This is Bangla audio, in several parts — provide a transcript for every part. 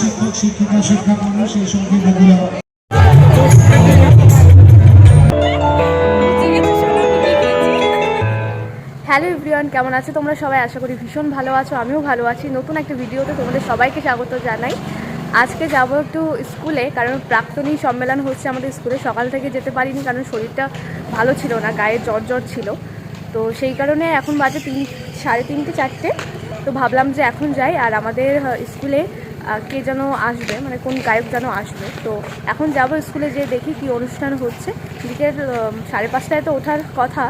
শিক্ষক, শিক্ষিকা শিক্ষা মানুষ সঙ্গে হ্যালো এভরিওয়ান, কেমন আছো তোমরা সবাই? আশা করি ভীষণ ভালো আছো, আমিও ভালো আছি। নতুন একটা ভিডিওতে তোমাদের সবাইকে স্বাগত জানাই। আজকে যাব একটু স্কুলে, কারণ প্রাক্তনী সম্মেলন হচ্ছে আমাদের স্কুলে। সকাল থেকে যেতে পারিনি, কারণ শরীরটা ভালো ছিল না, গায়ে জ্বর জ্বর ছিল। তো সেই কারণে এখন বাজে তিন, সাড়ে তিনটে চারটে। তো ভাবলাম যে এখন যাই, আর আমাদের স্কুলে কে যেন আসবে মানে কোন গায়ক যেন আসবে। তো এখন যাব স্কুলে যেয়ে দেখি কি অনুষ্ঠান হচ্ছে। বিকেল সাড়ে পাঁচটায় তো ওঠার কথা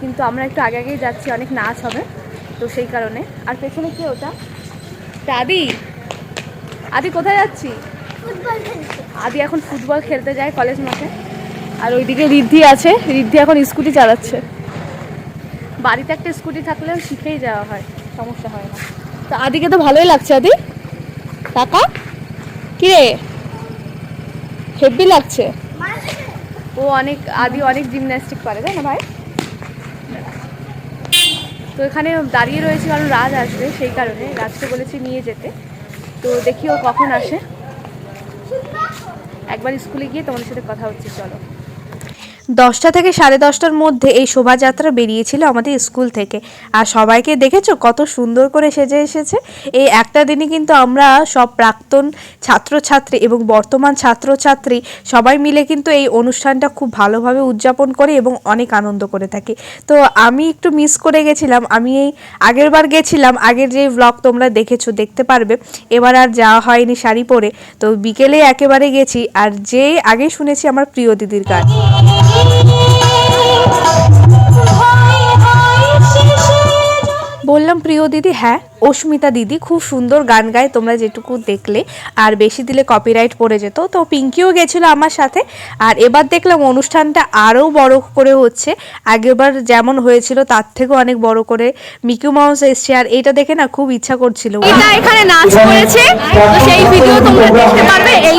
কিন্তু আমরা একটু আগে আগেই যাচ্ছি অনেক নাচ হবে তো সেই কারণে। আর পেছনে কি ওটা? তা আদি! আদি কোথায় যাচ্ছি? আদি এখন ফুটবল খেলতে যায় কলেজ মাঠে। আর ওইদিকে রিদ্ধি আছে রিদ্ধি এখন স্কুটি চালাচ্ছে। বাড়িতে একটা স্কুটি থাকলেও শিখেই যাওয়া হয় সমস্যা হয় না। তো আদিকে তো ভালোই লাগছে আদি। টাকা কি রে হেভি লাগছে। ও অনেক, আদি অনেক জিমন্যাস্টিক পারে তাই না ভাই? তো এখানে দাঁড়িয়ে রয়েছে কারণ রাজ আসবে, সেই কারণে রাজকে বলেছি নিয়ে যেতে। তো দেখি ও কখন আসে। একবার স্কুলে গিয়ে তোমাদের সাথে কথা হচ্ছে, চলো। দশটা থেকে সাড়ে দশটার মধ্যে এই শোভাযাত্রা বেরিয়েছিল আমাদের স্কুল থেকে। আর সবাইকে দেখেছ? কত সুন্দর করে সেজে এসেছে। এই একটা দিনই কিন্তু আমরা সব প্রাক্তন ছাত্রছাত্রী এবং বর্তমান ছাত্রছাত্রী সবাই মিলে কিন্তু এই অনুষ্ঠানটা খুব ভালোভাবে উদযাপন করে এবং অনেক আনন্দ করে থাকি। তো আমি একটু মিস করে গেছিলাম। আমি এই আগের বার গেছিলাম। আগের যে ব্লগ তোমরা দেখেছ, দেখতে পারবে। এবার আর যাওয়া হয়নি শাড়ি পরে। তো বিকেলে একেবারে গেছি। আর যে আগে শুনেছি আমার প্রিয় দিদির গান বললাম, প্রিয় দিদি হ্যাঁ অস্মিতা দিদি খুব সুন্দর গান গায়, তোমরা যেটুকু দেখলে। আর বেশি দিলে কপিরাইট পড়ে যেত। তো পিঙ্কিও গেছিল আমার সাথে। আর এবার দেখলাম অনুষ্ঠানটা আরও বড় করে হচ্ছে। আগেরবার যেমন হয়েছিল, তার থেকেও অনেক বড় করে মিকু মাউস এসছে। আর এটা দেখে না খুব ইচ্ছা করছিল। এখানে নাচ করেছে। সেই ভিডিও তোমরা দেখতে পারবে।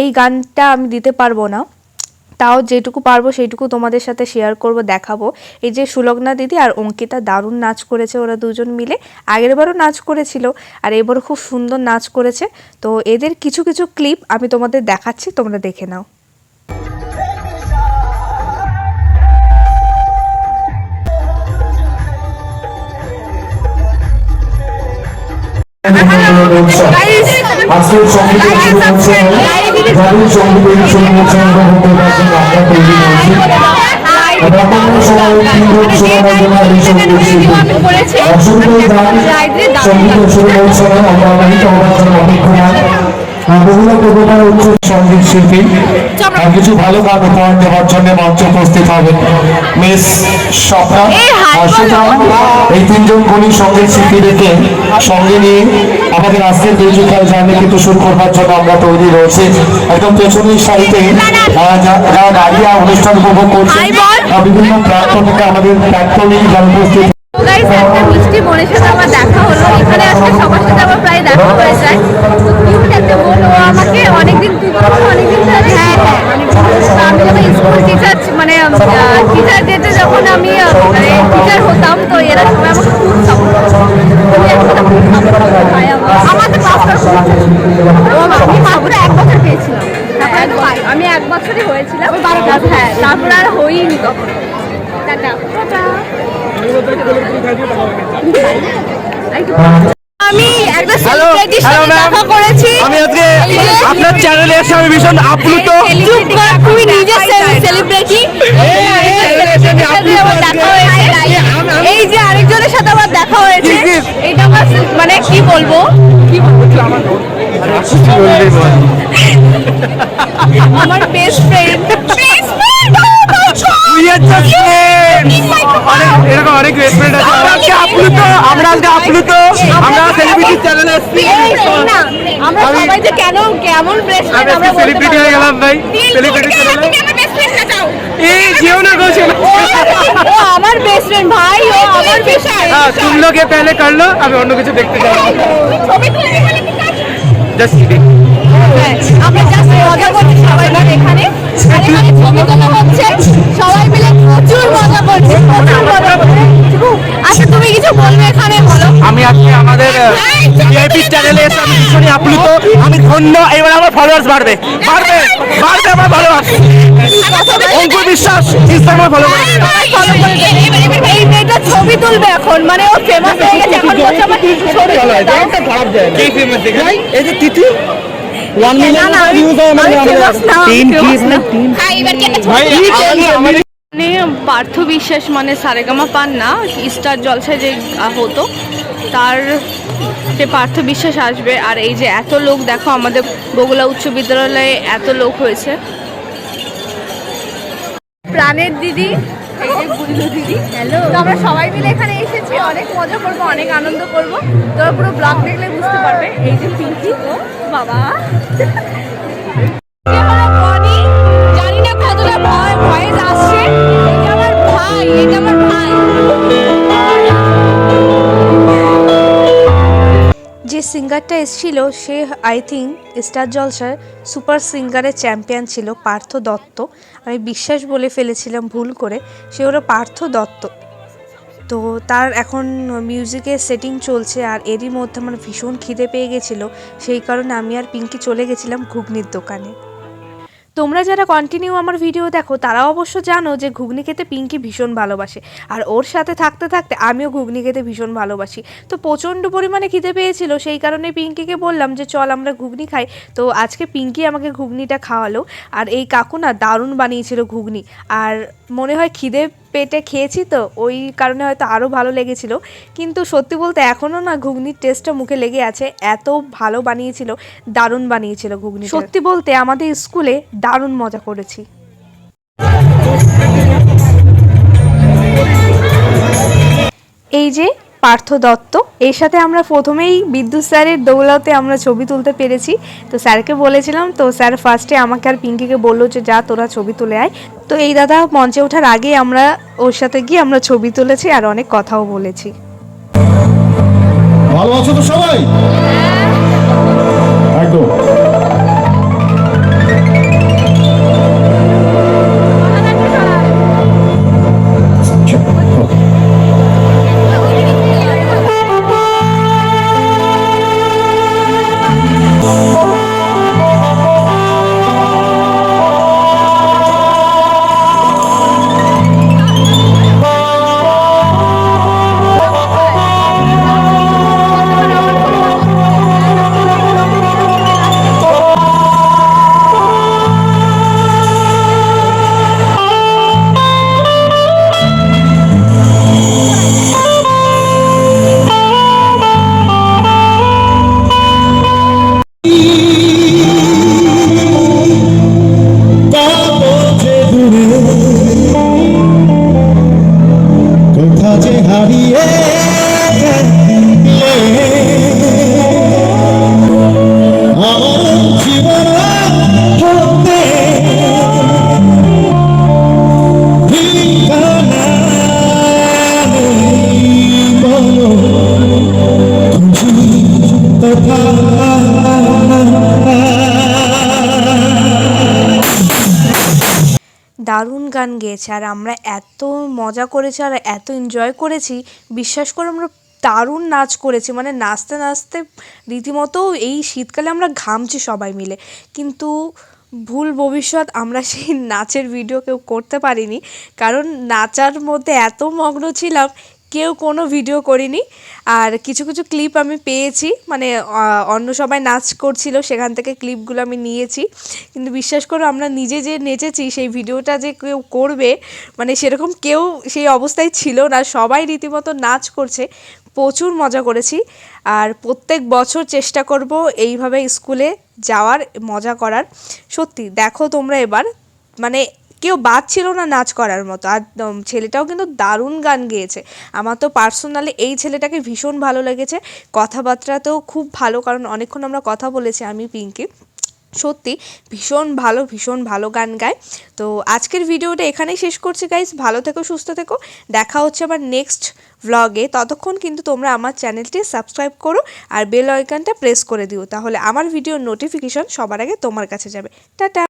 এই গানটা আমি দিতে পারব না। তাও যেটুকু পারব সেইটুকু তোমাদের সাথে শেয়ার করব, দেখাবো। এই যে সুলগ্না দিদি আর অঙ্কিতা দারুণ নাচ করেছে ওরা দুজন মিলে। আগের বারও নাচ করেছিল আর এবারও খুব সুন্দর নাচ করেছে। তো এদের কিছু কিছু ক্লিপ আমি তোমাদের দেখাচ্ছি, তোমরা দেখে নাও। আজকের সঙ্গীতের শুরু হচ্ছে জাতীয় সঙ্গীতের শুরু হচ্ছে আমরা তৈরি করছি বর্তমান সময়ে তিনজন সময়ের জন্য এই সংগীত শিল্পী অসংখ্য গান সঙ্গীতের শুরু হচ্ছে আমরা অনেক হওয়ার অপেক্ষমান বহুলা কবিতার উচ্চ সংগীত শিল্পী। আর কিছু ভালো গান উপহার দেওয়ার জন্য মঞ্চে উপস্থিত হবেন মিস স্বপ্না। এই তিনজন গুণী সংগীত শিল্পীদেরকে সঙ্গে নিয়ে আমাদের আজকের মিউজিক্যাল জার্নি কিন্তু শুরু করবার জন্য আমরা তৈরি রয়েছে। একদম পেছনের সাইডে যারা দাঁড়িয়ে অনুষ্ঠান উপভোগ করছে বিভিন্ন প্রাক্তন থেকে আমাদের প্রাক্তনী যারা উপস্থিত একটা মিষ্টি বোনের সাথে আমার দেখা হলো। এখানে আজকে সবার সাথে আমার প্রায় দেখা হয়ে যায়। আমাকে অনেকদিন অনেকদিন ধরে হ্যাঁ হ্যাঁ আমি যখন স্কুল টিচার মানে টিচার যখন আমি মানে টিচার হতাম তো এরা সবাই আমাকে খুব সাপোর্ট আমাদের মাস্টার আমি মাত্র এক বছর পেয়েছিলাম। তারপরে তো পাই- আমি এক বছরই হয়েছিলাম। হ্যাঁ তারপরে আর হইনি টাটা। টাটা আমি একটা সেলিব্রিটির সাথে দেখা করেছি। আমি আজকে আপনার চ্যানেলে এসে আমি ভীষণ আপ্লুত। চুপ কর, তুমি নিজে সেলিব্রিটি আমার এই যে আরেকজনের সাথে আমার দেখা হয়েছে এটা আমার মানে কি বলব? কি বলব আমার বেস্ট ফ্রেন্ড বেস্ট ফ্রেন্ড এরকম অনেক রেস্টুরেন্ট আছে। আমরা আজকে আপ্লুত আমরা আজকে আপ্লুত। আমরা সেলিব্রিটি চ্যানেলে এসেছি। আমরা আমি- সবাই যে কেন কেমন আমি আমরা সেলিব্রিটি হয়ে গেলাম ভাই। সেলিব্রিটি চ্যানেলে এই না গো আমার বেস্ট ফ্রেন্ড ভাই ও আমার বেস্ট হ্যাঁ তুম লোগ এ পেলে কর লো আমি অন্য কিছু দেখতে যাব। জাস্ট হ্যাঁ, আমরা জাস্ট মজা করছি সবাই এখানে। আর এখানে ছবি তোলা হচ্ছে সবাই মিলে প্রচুর মজা করছি প্রচুর মজা করছি। আচ্ছা তুমি কিছু বলবে এখানে বলো। আমি আজকে আমাদের ভিআইপি চ্যানেলে এসে আমি ভীষণই আপ্লুত। আমি ধন্য এবার আমার ফলোয়ার্স বাড়বে। বাড়বে বাড়বে আমার ফলোয়ার্স অঙ্কুর বিশ্বাস ইনস্টাগ্রামে ফলো। এই মেয়েটা ছবি তুলবে এখন মানে ও ফেমাস হয়ে গেছে এখন বলছে আমার ছবি তুলতে কি ফেমাস দেখে এই যে তিথি। মানে পার্থ বিশ্বাস মানে সারেগামা পান না স্টার জলসায় যে হতো তার যে পার্থ বিশ্বাস আসবে। আর এই যে এত লোক দেখো আমাদের বগুলা উচ্চ বিদ্যালয়ে এত লোক হয়েছে। প্রাণের দিদি আমরা সবাই মিলে এখানে এসেছি, অনেক মজা করব, অনেক আনন্দ করব। তোমরা পুরো ব্লগ দেখলে বুঝতে পারবে, এই যে পিঙ্কি বাবা। যে সিঙ্গারটা এসেছিল, সে আই থিঙ্ক স্টার জলসার সুপার সিঙ্গারের চ্যাম্পিয়ন ছিল, পার্থ দত্ত। আমি বিশ্বাস বলে ফেলেছিলাম, ভুল করে। সে হলো পার্থ দত্ত। তো তার এখন মিউজিকের সেটিং চলছে, আর এরই মধ্যে আমার ভীষণ খিদে পেয়ে গেছিল। সেই কারণে আমি আর পিঙ্কি চলে গেছিলাম ঘুগনির দোকানে। তোমরা যারা কন্টিনিউ আমার ভিডিও দেখো, তারা অবশ্য জানো যে ঘুগনি খেতে পিঙ্কি ভীষণ ভালোবাসে। আর ওর সাথে থাকতে থাকতে আমিও ঘুগনি খেতে ভীষণ ভালোবাসি। তো প্রচণ্ড পরিমাণে খিদে পেয়েছিল, সেই কারণে পিঙ্কিকে বললাম যে, চল আমরা ঘুগনি খাই। তো আজকে পিঙ্কি আমাকে ঘুগনিটা খাওয়ালো। আর এই কাকু না দারুণ বানিয়েছিল ঘুগনি। আর মনে হয় খিদে পেটে খেয়েছি তো ওই কারণে হয়তো আরও ভালো লেগেছিলো। কিন্তু সত্যি বলতে এখনও না ঘুগনির টেস্টটা মুখে লেগে আছে এত ভালো বানিয়েছিল দারুণ বানিয়েছিল ঘুগনি সত্যি বলতে আমাদের স্কুলে দারুণ মজা করেছি। এই যে পার্থ দত্ত। এর সাথে আমরা প্রথমেই বিদ্যুৎ স্যারের দৌলাতে আমরা ছবি তুলতে পেরেছি। তো স্যারকে বলেছিলাম, তো স্যার ফার্স্টে আমাকে আর পিঙ্কিকে বলল যে, যা, তোরা ছবি তুলে আয়। তো এই দাদা মঞ্চে ওঠার আগে আমরা ওর সাথে গিয়ে আমরা ছবি তুলেছি আর অনেক কথাও বলেছি। ভালো আছো তো সবাই? দারুণ গান গেয়েছে আর আমরা এত মজা করেছি আর এত এনজয় করেছি। বিশ্বাস করে আমরা দারুণ নাচ করেছি। মানে নাচতে নাচতে রীতিমতো এই শীতকালে আমরা ঘামছি সবাই মিলে। কিন্তু ভুল ভবিষ্যৎ আমরা সেই নাচের ভিডিও কেউ করতে পারিনি। কারণ নাচার মধ্যে এত মগ্ন ছিলাম কেউ কোনো ভিডিও করিনি। আর কিছু কিছু ক্লিপ আমি পেয়েছি। মানে অন্য সবাই নাচ করছিল, সেখান থেকে ক্লিপগুলো আমি নিয়েছি। কিন্তু বিশ্বাস করো, আমরা নিজে যে নেচেছি, সেই ভিডিওটা যে কেউ করবে মানে সেরকম কেউ সেই অবস্থায় ছিল না। সবাই রীতিমতো নাচ করছে, প্রচুর মজা করেছি। আর প্রত্যেক বছর চেষ্টা করব এইভাবে স্কুলে যাওয়ার, মজা করার। সত্যি, দেখো তোমরা এবার। মানে কেউ বাদ ছিল না নাচ করার মতো। আর ছেলেটাও কিন্তু দারুণ গান গেয়েছে। আমার তো পার্সোনালি এই ছেলেটাকে ভীষণ ভালো লেগেছে। কথাবার্তাতেও খুব ভালো, কারণ অনেকক্ষণ আমরা কথা বলেছি আমি, পিঙ্কি। সত্যি, ভীষণ ভালো ভীষণ ভালো গান গায়। তো আজকের ভিডিওটা এখানেই শেষ করছি গাইস ভালো থেকো, সুস্থ থেকো। দেখা হচ্ছে আবার নেক্সট ভ্লগে ততক্ষণ কিন্তু তোমরা আমার চ্যানেলটি সাবস্ক্রাইব করো আর বেল আইকনটা প্রেস করে দিও। তাহলে আমার ভিডিওর নোটিফিকেশন সবার আগে তোমার কাছে যাবে। টাটা!